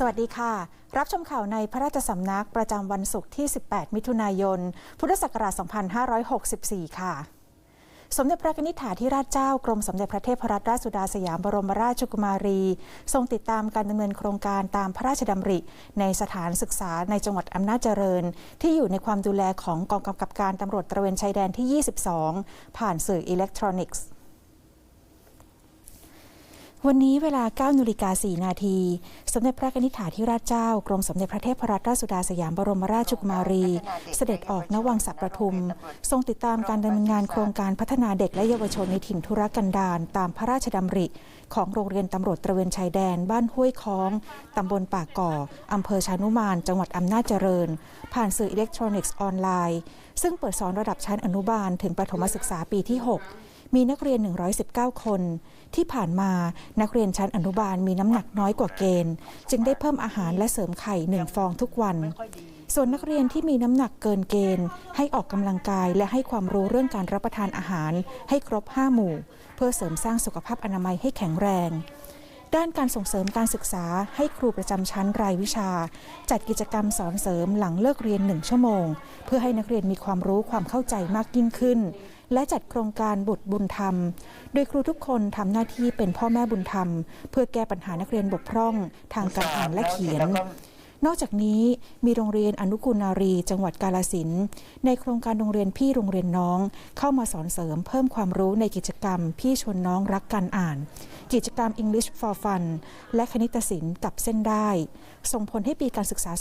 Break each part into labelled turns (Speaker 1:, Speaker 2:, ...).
Speaker 1: สวัสดีค่ะ รับชมข่าวในพระราชสำนักประจำวันศุกร์ที่ 18 มิถุนายน พุทธศักราช 2564 ค่ะ สมเด็จพระนิธิถาธิราชเจ้ากรมสมเด็จพระเทพรัตนราชสุดาสยามบรมราชกุมารี ทรงติดตามการดำเนินโครงการตามพระราชดำริ ในสถานศึกษาในจังหวัดอำนาจเจริญ ที่อยู่ในความดูแลของกองกำกับการตำรวจตระเวนชายแดนที่ 22 ผ่านสื่ออิเล็กทรอนิกส์ วันนี้เวลา9นาฬิกา4นาที สมเด็จพระนิธิถาธิราชเจ้า กรมสมเด็จพระเทพรัตนราชสุดาสยามบรมราชกุมารี เสด็จออกนวังสัปประทุม ทรงติดตามการดำเนินงานโครงการพัฒนาเด็กและเยาวชนในถิ่นธุรกันดารตามพระราชดำริ ของโรงเรียนตำรวจตระเวนชายแดน บ้านห้วยค้องตำบลป่าก่ออำเภอชานุมาน จังหวัดอำนาจเจริญ ผ่านสื่ออิเล็กทรอนิกส์ออนไลน์ ซึ่งเปิดสอนระดับชั้นอนุบาลถึงประถมศึกษาปีที่ 6 มีนักเรียน 119 คน ที่ผ่านมานักเรียนชั้นอนุบาลมีน้ำหนักน้อยกว่าเกณฑ์ จึงได้เพิ่มอาหารและเสริมไข่หนึ่งฟองทุกวัน ส่วนนักเรียนที่มีน้ำหนักเกินเกณฑ์ ให้ออกกำลังกายและให้ความรู้เรื่องการรับประทานอาหาร ให้ครบ 5 หมู่ เพื่อเสริมสร้างสุขภาพอนามัยให้แข็งแรง ด้านการส่งเสริมการศึกษาให้ครูประจำชั้นรายวิชา จัดกิจกรรมสอนเสริมหลังเลิกเรียนหนึ่งชั่วโมง เพื่อให้นักเรียนมีความรู้ความเข้าใจมากยิ่งขึ้น และจัดโครงการบุตรบุญธรรม โดยครูทุกคนทำหน้าที่เป็นพ่อแม่บุญธรรม เพื่อแก้ปัญหานักเรียนบกพร่อง ทางการอ่านและเขียน นอกจากนี้มีโรงเรียนอนุกูลนารี จังหวัดกาลสินในโครงการโรงเรียนพี่โรงเรียนน้อง เข้ามาสอนเสริมเพิ่มความรู้ในกิจกรรม พี่ชวนน้องรักการอ่าน กิจกรรม English for Fun และคณิตศิลป์กับเส้นได้ ส่งผลให้ปีการศึกษา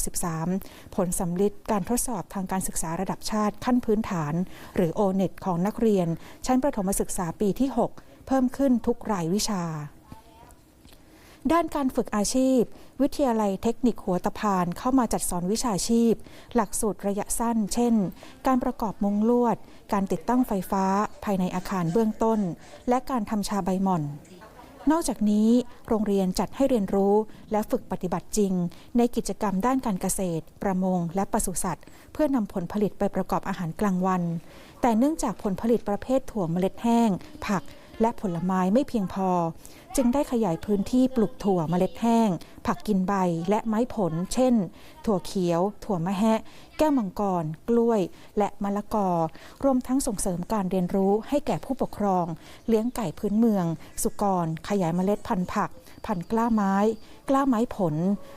Speaker 1: 2563 ผลสำลิดการทดสอบทางการศึกษาระดับชาติขั้นพื้นฐาน หรือ O-NET ของนักเรียน ชั้นประถมศึกษาปีที่ 6 เพิ่มขึ้นทุกรายวิชา ด้านการฝึกอาชีพ วิทยาลัยเทคนิคหัวตะพานเข้ามาจัดสอนวิชาชีพ หลักสูตรระยะสั้น เช่น การประกอบมุงลวด การติดตั้งไฟฟ้า ภายในอาคารเบื้องต้น และการทำชาใบหม่อนนอกจากนี้โรงเรียนจัดให้เรียนรู้และฝึกปฏิบัติจริง ในกิจกรรมด้านการเกษตร ประมง และปศุสัตว์ เพื่อนำผลผลิตไปประกอบอาหารกลางวัน แต่เนื่องจากผลผลิตประเภทถั่วเมล็ดแห้ง ผัก และผลไม้ไม่เพียงพอ จึงได้ขยายพื้นที่ปลูกถั่วเมล็ดแห้ง ผักกินใบและไม้ผล เช่น ถั่วเขียว ถั่วมะแฮะ แก้วมังกร กล้วย และมะละกอ รวมทั้งส่งเสริมการเรียนรู้ให้แก่ผู้ปกครอง เลี้ยงไก่พื้นเมือง สุกร ขยายเมล็ดพันธุ์ผัก พันธุ์กล้าไม้ กล้าไม้ผล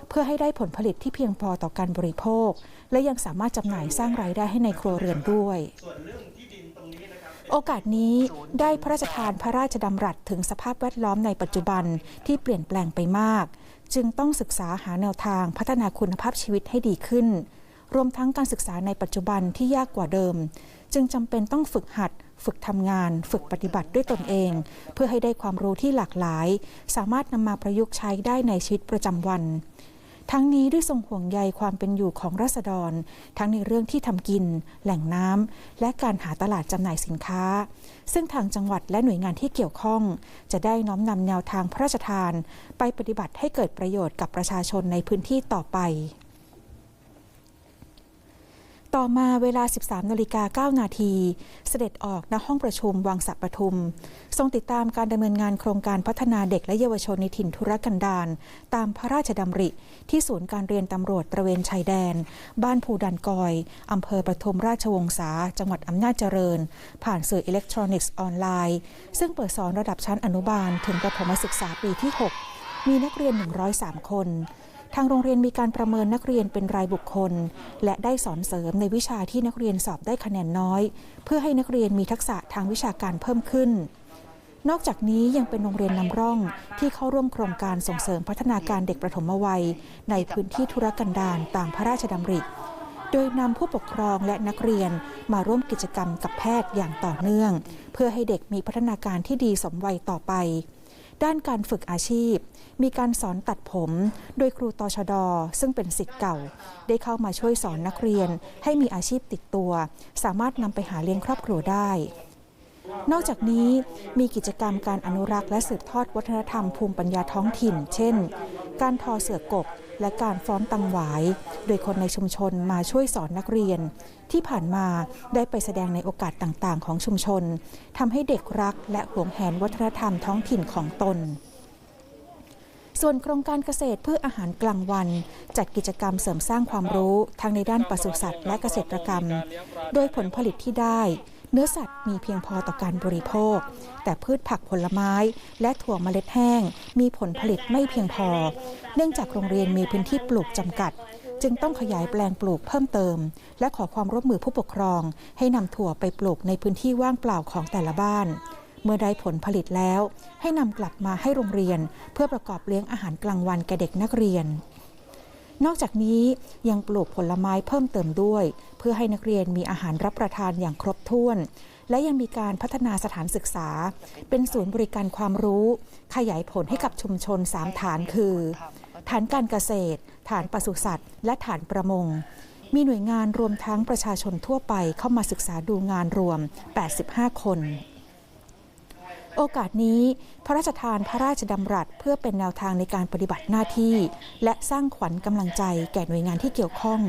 Speaker 1: เพื่อให้ได้ผลผลิตที่เพียงพอต่อการบริโภค และยังสามารถจำหน่ายสร้างรายได้ให้ในครัวเรือนด้วย โอกาสนี้ได้พระราชทานพระราชดำรัสถึงสภาพแวดล้อมในปัจจุบันที่เปลี่ยนแปลงไปมาก จึงต้องศึกษาหาแนวทางพัฒนาคุณภาพชีวิตให้ดีขึ้น รวมทั้งการศึกษาในปัจจุบันที่ยากกว่าเดิม จึงจำเป็นต้องฝึกหัด ฝึกทำงาน ฝึกปฏิบัติด้วยตนเอง เพื่อให้ได้ความรู้ที่หลากหลาย สามารถนำมาประยุกต์ใช้ได้ในชีวิตประจำวัน ทั้งนี้ด้วยทรงห่วงใยความเป็นอยู่ของราษฎร ทั้งในเรื่องที่ทำกิน แหล่งน้ำและการหาตลาดจำหน่ายสินค้า ซึ่งทางจังหวัดและหน่วยงานที่เกี่ยวข้อง จะได้น้อมนำแนวทางพระราชทาน ไปปฏิบัติให้เกิดประโยชน์กับประชาชนในพื้นที่ต่อไป ต่อมาเวลา 13นาฬิกา9นาที เสด็จออกณห้องประชุมวังสัปทุม ทรงติดตามการดำเนินงานโครงการพัฒนาเด็กและเยาวชนในถิ่นธุรกันดารตามพระราชดำริ ที่ศูนย์การเรียนตำรวจตระเวนชายแดน บ้านภูดันกอยอำเภอปทุมราชวงศาจังหวัดอำนาจเจริญ ผ่านสื่ออิเล็กทรอนิกส์ออนไลน์ ซึ่งเปิดสอนระดับชั้นอนุบาลถึงประถมศึกษาปีที่ 6 มีนักเรียน 103 คน ทางโรงเรียนมีการประเมินนักเรียนเป็นรายบุคคล และได้สอนเสริมในวิชาที่นักเรียนสอบได้คะแนนน้อย เพื่อให้นักเรียนมีทักษะทางวิชาการเพิ่มขึ้น นอกจากนี้ยังเป็นโรงเรียนนำร่องที่เข้าร่วมโครงการส่งเสริมพัฒนาการเด็กประถมวัย ในพื้นที่ธุรกันดารตามพระราชดำริ โดยนำผู้ปกครองและนักเรียนมาร่วมกิจกรรมกับแพทย์อย่างต่อเนื่อง เพื่อให้เด็กมีพัฒนาการที่ดีสมวัยต่อไป ด้านการฝึกอาชีพ มีการสอนตัดผม โดยครูตชด ซึ่งเป็นสิทธิ์เก่า ได้เข้ามาช่วยสอนนักเรียน ให้มีอาชีพติดตัว สามารถนำไปหาเลี้ยงครอบครัวได้นอกจากนี้มีกิจกรรมการอนุรักษ์และสืบทอดวัฒนธรรมภูมิปัญญาท้องถิ่น เช่น การทอเสือกบและการฟ้อนตังหวาย โดยคนในชุมชนมาช่วยสอนนักเรียน ที่ผ่านมาได้ไปแสดงในโอกาสต่างๆ ของชุมชนทำให้เด็กรักและหวงแหนวัฒนธรรมท้องถิ่นของตนส่วนโครงการเกษตรเพื่ออาหารกลางวัน จัดกิจกรรมเสริมสร้างความรู้ทั้งในด้านปศุสัตว์และเกษตรกรรม โดยผลผลิตที่ได้ เนื้อสัตว์มีเพียงพอต่อการบริโภค แต่พืชผักผลไม้ และถั่วเมล็ดแห้ง มีผลผลิตไม่เพียงพอ เนื่องจากโรงเรียนมีพื้นที่ปลูกจำกัด จึงต้องขยายแปลงปลูกเพิ่มเติม และขอความร่วมมือผู้ปกครอง ให้นำถั่วไปปลูกในพื้นที่ว่างเปล่าของแต่ละบ้าน เมื่อได้ผลผลิตแล้ว ให้นำกลับมาให้โรงเรียน เพื่อประกอบเลี้ยงอาหารกลางวันแก่เด็กนักเรียน นอกจากนี้ยังปลูกผลไม้เพิ่มเติมด้วย เพื่อให้นักเรียนมีอาหารรับประทานอย่างครบถ้วน และยังมีการพัฒนาสถานศึกษา เป็นศูนย์บริการความรู้ ขยายผลให้กับชุมชน 3 ฐานคือ ฐานการเกษตร ฐานปศุสัตว์ และฐานประมง มีหน่วยงานรวมทั้งประชาชนทั่วไปเข้ามาศึกษาดูงานรวม 85 คน โอกาสนี้ พระราชทานพระราชดำรัสเพื่อเป็นแนวทางในการปฏิบัติหน้าที่ และสร้างขวัญกำลังใจแก่หน่วยงานที่เกี่ยวข้อง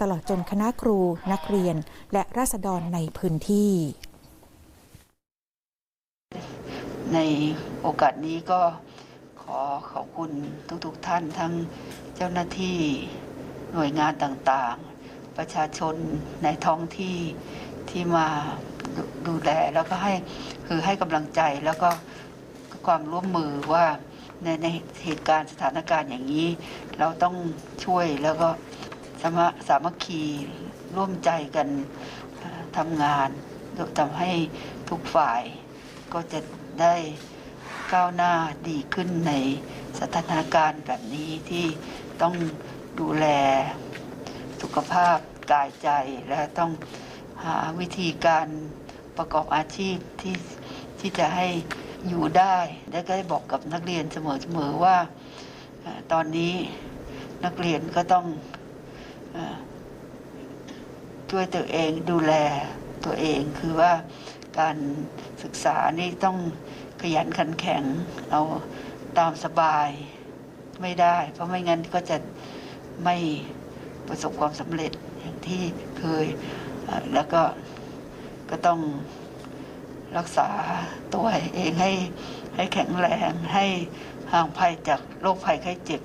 Speaker 1: ตลอดจนคณะครู นักเรียน และราษฎรในพื้นที่
Speaker 2: ในโอกาสนี้ก็ขอขอบคุณทุกๆทท่านทั้งเจ้าหน้าที่หน่วยงานต่างๆ ประชาชนในท้องที่ที่มา ดูแลแล้วก็ให้คือให้กำลังใจแล้วก็ความร่วมมือว่าในในเหตุการณ์สถานการณ์อย่างนี้ เราต้องช่วยแล้วก็สามสามัคคีร่วมใจกันทำงานทำให้ทุกฝ่ายก็จะได้ก้าวหน้าดีขึ้นในสถานการณ์แบบนี้ที่ต้องดูแลสุขภาพกายใจและต้องหาวิธีการ ประกอบอาชีพที่ที่จะให้อยู่ได้และก็ได้บอกกับนักเรียนเสมอๆว่าตอนนี้นักเรียนก็ต้องช่วยตัวเองดูแลตัวเองคือว่าการศึกษานี่ต้องขยันขันแข็งเอาตามสบายไม่ได้ เพราะไม่งั้นก็จะไม่ประสบความสำเร็จอย่างที่เคยแล้วก็ ก็ต้องรักษาตัวเองให้ให้แข็งแรงให้ห่างภัยจากโรคภัยไข้เจ็บ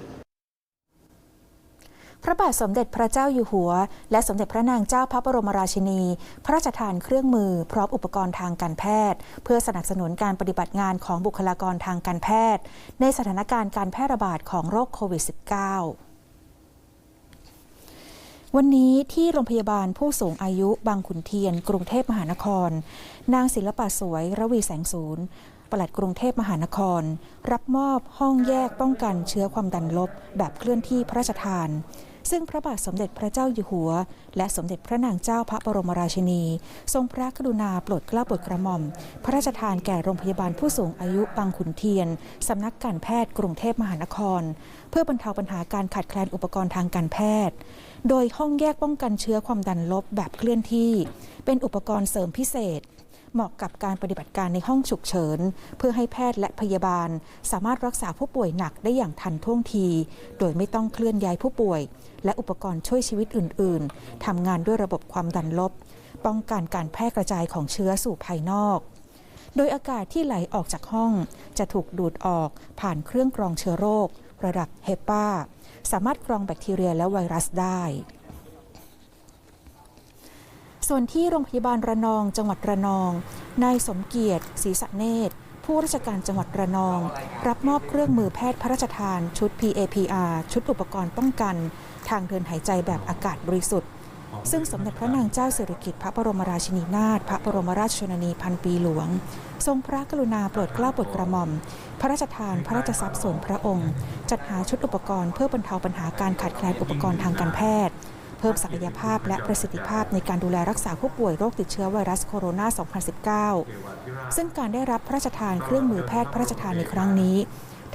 Speaker 1: พระบาทสมเด็จพระเจ้าอยู่หัว และสมเด็จพระนางเจ้าพระบรมราชินี พระราชทานเครื่องมือพร้อมอุปกรณ์ทางการแพทย์ เพื่อสนับสนุนการปฏิบัติงานของบุคลากรทางการแพทย์ ในสถานการณ์การแพร่ระบาดของโรคโควิด -19 วันนี้ที่โรงพยาบาลผู้สูงอายุบางขุนเทียน กรุงเทพมหานคร นางศิลปะสวยระวีแสงศูนย์ปลัดกรุงเทพมหานคร รับมอบห้องแยกป้องกันเชื้อความดันลบ แบบเคลื่อนที่พระราชทาน ซึ่งพระบาทสมเด็จพระเจ้าอยู่หัว และสมเด็จพระนางเจ้าพระบรมราชินี ทรงพระกรุณาโปรดเกล้าโปรดกระหม่อม พระราชทานแก่โรงพยาบาลผู้สูงอายุบางขุนเทียน สำนักการแพทย์กรุงเทพมหานคร เพื่อบรรเทาปัญหาการขาดแคลนอุปกรณ์ทางการแพทย์ โดยห้องแยกป้องกันเชื้อความดันลบแบบเคลื่อนที่ เป็นอุปกรณ์เสริมพิเศษ เหมาะกับการปฏิบัติการในห้องฉุกเฉิน เพื่อให้แพทย์และพยาบาล สามารถรักษาผู้ป่วยหนักได้อย่างทันท่วงที โดยไม่ต้องเคลื่อนย้ายผู้ป่วย และอุปกรณ์ช่วยชีวิตอื่น ๆทำงานด้วยระบบความดันลบ ป้องกันการแพร่กระจายของเชื้อสู่ภายนอกโดยอากาศที่ไหลออกจากห้อง จะถูกดูดออกผ่านเครื่องกรองเชื้อโรค ระดับเฮปาสามารถกรองแบคทีเรียและไวรัสได้ ส่วนที่โรงพยาบาลระนองจังหวัดระนอง นายสมเกียรติศรีสะเนตรผู้ราชการจังหวัดระนอง รับมอบเครื่องมือแพทย์พระราชทานชุด PAPR ชุดอุปกรณ์ป้องกัน ทางเดินหายใจแบบอากาศบริสุทธิ์ ซึ่งสมเด็จพระนางเจ้าสิริกิติ์พระบรมราชินีนาถพระบรมราชชนนีพันปีหลวง ทรงพระกรุณาโปรดเกล้าโปรดกระหม่อม พระราชทานพระราชทรัพย์ส่วนพระองค์ จัดหาชุดอุปกรณ์เพื่อบรรเทาปัญหาการขาดแคลนอุปกรณ์ทางการแพทย์ เพิ่มศักยภาพและประสิทธิภาพในการดูแลรักษาผู้ป่วยโรคติดเชื้อไวรัสโคโรนา 2019 ซึ่งการได้รับพระราชทานเครื่องมือแพทย์พระราชทานในครั้งนี้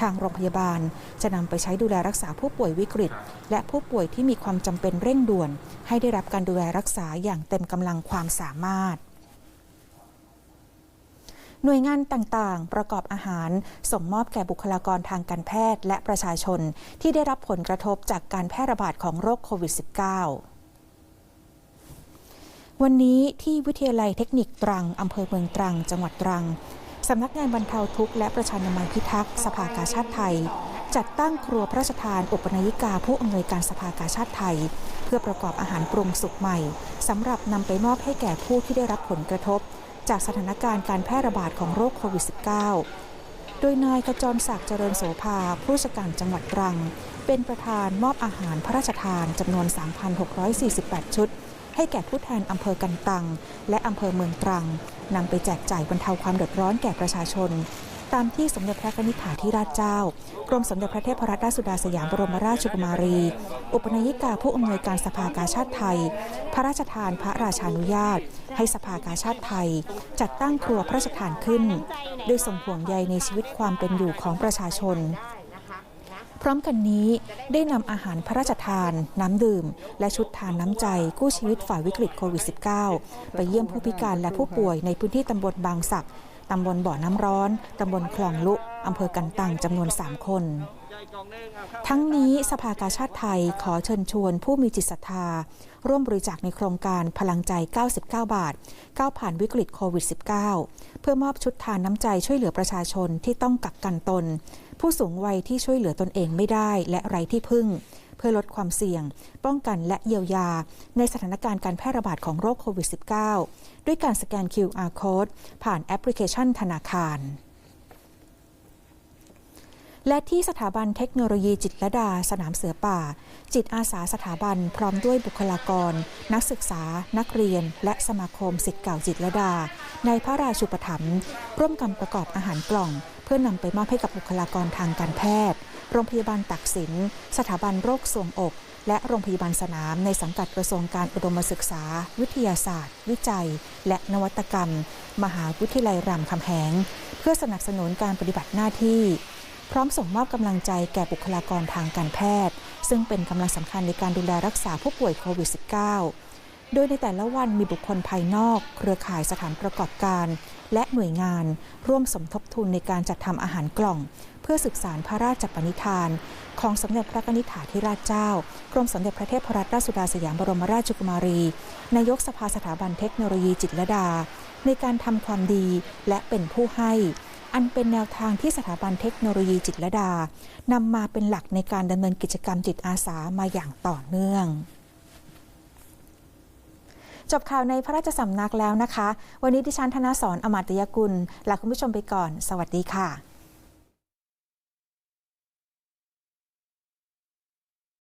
Speaker 1: ทางโรงพยาบาล จะนำไปใช้ดูแลรักษาผู้ป่วยวิกฤต และผู้ป่วยที่มีความจำเป็นเร่งด่วน ให้ได้รับการดูแลรักษาอย่างเต็มกำลังความสามารถหน่วยงานต่างๆ ประกอบอาหาร ส่งมอบแก่บุคลากรทางการแพทย์และประชาชน ที่ได้รับผลกระทบจากการแพร่ระบาดของโรคโควิด -19 วันนี้ที่วิทยาลัยเทคนิคตรัง อำเภอเมืองตรัง จังหวัดตรัง สำนักงานบรรเทาทุกข์และประชานามัยพิทักษ์สภากาชาติไทย จัดตั้งครัวพระราชทานอุปนยิกาผู้อำนวยการสภากาชาติไทย เพื่อประกอบอาหารปรุงสุกใหม่สำหรับนำไปมอบให้แก่ผู้ที่ได้รับผลกระทบ จากสถานการณ์การแพร่ระบาดของโรคโควิด -19 โดยนายขจรศักดิ์เจริญโสภาผู้ราชการจังหวัดตรัง เป็นประธานมอบอาหารพระราชทานจำนวน 3,648 ชุด ให้แก่ผู้แทนอำเภอกันตัง และอำเภอเมืองตรังนำไปแจกจ่ายบรรเทาความเดือดร้อนแก่ประชาชน ตามที่สมเด็จพระนิธิาธิราชเจ้ากรมสมเด็จพระเทพรัตนราชสุดาสยามบรมราชกุมารี อุปนายิกาผู้อำนวยการสภากาชาติไทย พระราชทานพระราชานุญาต ให้สภากาชาติไทย จัดตั้งครัวพระราชทานขึ้นโดยส่งห่วงใยในชีวิตความเป็นอยู่ของประชาชน พร้อมกันนี้ได้นำอาหารพระราชทาน น้ำดื่ม และชุดทานน้ำใจ กู้ชีวิตฝ่ายวิกฤตโควิด -19 ไปเยี่ยมผู้พิการและผู้ป่วยในพื้นที่ตำบลบางสักตำบลบ่อน้ำร้อน ตำบลคลองลุอำเภอกันตังจำนวน 3 คน ทั้งนี้สภากาชาติไทยขอเชิญชวนผู้มีจิตศรัทธา ร่วมบริจาคในโครงการพลังใจ 99 บาท ก้าวผ่านวิกฤตโควิด -19 เพื่อมอบชุดทานน้ำใจช่วยเหลือประชาชนที่ต้องกักกันตน ผู้สูงวัยที่ช่วยเหลือตนเองไม่ได้และไร้ที่พึ่ง เพื่อลดความเสี่ยง ป้องกันและเยียวยา ในสถานการณ์การแพร่ระบาดของโรคโควิด -19 ด้วยการสแกน QR code ผ่านแอปพลิเคชันธนาคาร และที่สถาบันเทคโนโลยีจิตรลดา สนามเสือป่า จิตอาสาสถาบันพร้อมด้วยบุคลากร นักศึกษา นักเรียน และสมาคมสิทธิ์เก่าจิตรลดา ในพระราชูปถัมภ์ร่วมกันประกอบอาหารกล่อง เพื่อนำไปมอบให้กับบุคลากรทางการแพทย์ โรงพยาบาลตักสิน สถาบันโรคทรวงอก และโรงพยาบาลสนามในสังกัดกระทรวงการอุดมศึกษา วิทยาศาสตร์ วิจัย และนวัตกรรม มหาวิทยาลัยรามคำแหง เพื่อสนับสนุนการปฏิบัติหน้าที่ พร้อมส่งมอบกำลังใจแก่บุคลากรทางการแพทย์ ซึ่งเป็นกำลังสำคัญในการดูแลรักษาผู้ป่วยโควิด -19 โดยในแต่ละวันมีบุคคลภายนอก เครือข่ายสถานประกอบการ และหน่วยงาน ร่วมสมทบทุนในการจัดทำอาหารกล่อง เพื่อศึกษารพระราชปณิธาน ของสมเด็จพระนิธิาธิราชเจ้า กรมสมเด็จพระเทพรัตนราชสุดาสยามบรมราชกุมารี นายกสภาสถาบันเทคโนโลยีจิตรลดา ในการทำความดีและเป็นผู้ให้ อันเป็นแนวทางที่สถาบันเทคโนโลยีจิตรดานำมาเป็นหลักในการดำเนินกิจกรรมจิตอาสามาอย่างต่อเนื่องจบข่าวในพระราชสำนักแล้วนะคะ วันนี้ดิฉันธนาสอนอมาตยกุลลาคุณผู้ชมไปก่อน สวัสดีค่ะ